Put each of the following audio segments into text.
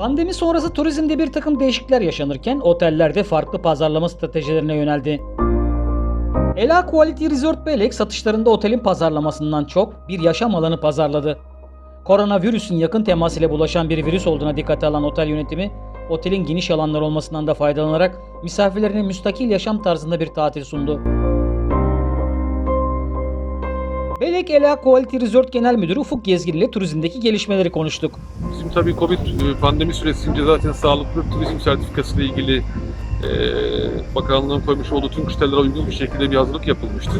Pandemi sonrası turizmde bir takım değişiklikler yaşanırken oteller de farklı pazarlama stratejilerine yöneldi. Ela Quality Resort Belek satışlarında otelin pazarlamasından çok bir yaşam alanı pazarladı. Koronavirüsün yakın temas ile bulaşan bir virüs olduğuna dikkate alan otel yönetimi, otelin geniş alanlar olmasından da faydalanarak misafirlerine müstakil yaşam tarzında bir tatil sundu. Belek Ela Quality Resort Genel Müdürü Ufuk Gezgin ile turizmdeki gelişmeleri konuştuk. Bizim tabii Covid e, pandemi süresince zaten sağlıklı turizm sertifikası ile ilgili e, bakanlığın koymuş olduğu tüm kriterlere uygun bir şekilde bir hazırlık yapılmıştı.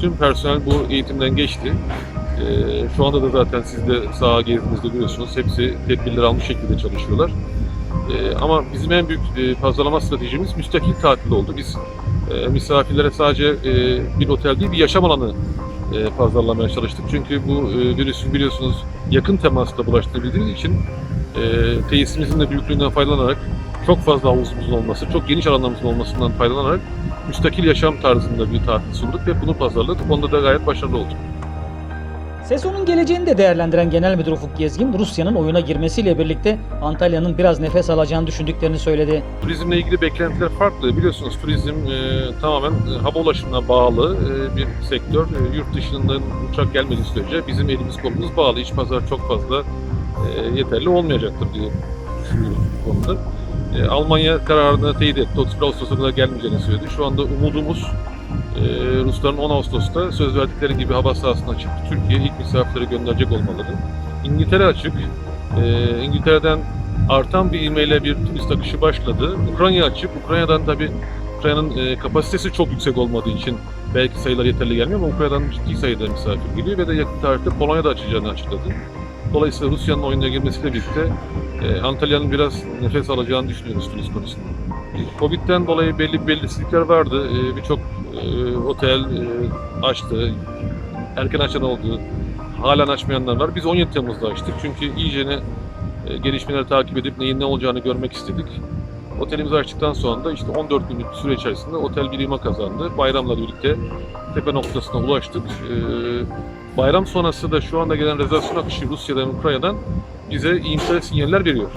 Tüm personel bu eğitimden geçti. E, şu anda da zaten siz de saha gezdiğinizde görüyorsunuz. Hepsi tedbirleri almış şekilde çalışıyorlar. E, ama bizim en büyük e, pazarlama stratejimiz müstakil tatil oldu. Biz e, misafirlere sadece e, bir otel değil bir yaşam alanı e, pazarlamaya çalıştık. Çünkü bu e, virüsün biliyorsunuz yakın temasla bulaştığı bildiğiniz için e, tesisimizin de büyüklüğünden faydalanarak çok fazla havuzumuzun olması, çok geniş alanlarımızın olmasından faydalanarak müstakil yaşam tarzında bir tatil sunduk ve bunu pazarladık. Onda da gayet başarılı olduk. Sezonun geleceğini de değerlendiren Genel Müdür Ufuk Gezgin, Rusya'nın oyuna girmesiyle birlikte Antalya'nın biraz nefes alacağını düşündüklerini söyledi. Turizmle ilgili beklentiler farklı. Biliyorsunuz turizm e, tamamen e, hava ulaşımına bağlı e, bir sektör. E, yurt dışından uçak gelmediği sürece bizim elimiz kolumuz bağlı. İç pazar çok fazla e, yeterli olmayacaktır diye düşünüyoruz bu konuda. E, Almanya kararını teyit etti. 31 Ağustos'a kadar gelmeyeceğini söyledi. Şu anda umudumuz e, Rusların 10 Ağustos'ta söz verdikleri gibi hava sahasına çıktı. Türkiye ilk misafirleri gönderecek olmaları. İngiltere açık. E, İngiltere'den artan bir ivmeyle bir turist akışı başladı. Ukrayna açık. Ukrayna'dan tabi Ukrayna'nın e, kapasitesi çok yüksek olmadığı için belki sayılar yeterli gelmiyor ama Ukrayna'dan ciddi sayıda misafir geliyor ve de yakın tarihte Polonya'da açacağını açıkladı. Dolayısıyla Rusya'nın oyuna girmesiyle birlikte e, Antalya'nın biraz nefes alacağını düşünüyoruz turist konusunda. Covid'den dolayı belli belirsizlikler vardı. E, Birçok e, otel e, açtı. Erken açan oldu. Halen açmayanlar var. Biz 17 Temmuz'da açtık. Çünkü iyicene e, gelişmeleri takip edip neyin ne olacağını görmek istedik. Otelimizi açtıktan sonra da işte 14 günlük süre içerisinde otel bir ima kazandı. Bayramla birlikte tepe noktasına ulaştık. E, bayram sonrası da şu anda gelen rezervasyon akışı Rusya'dan, Ukrayna'dan bize iyimser sinyaller veriyor.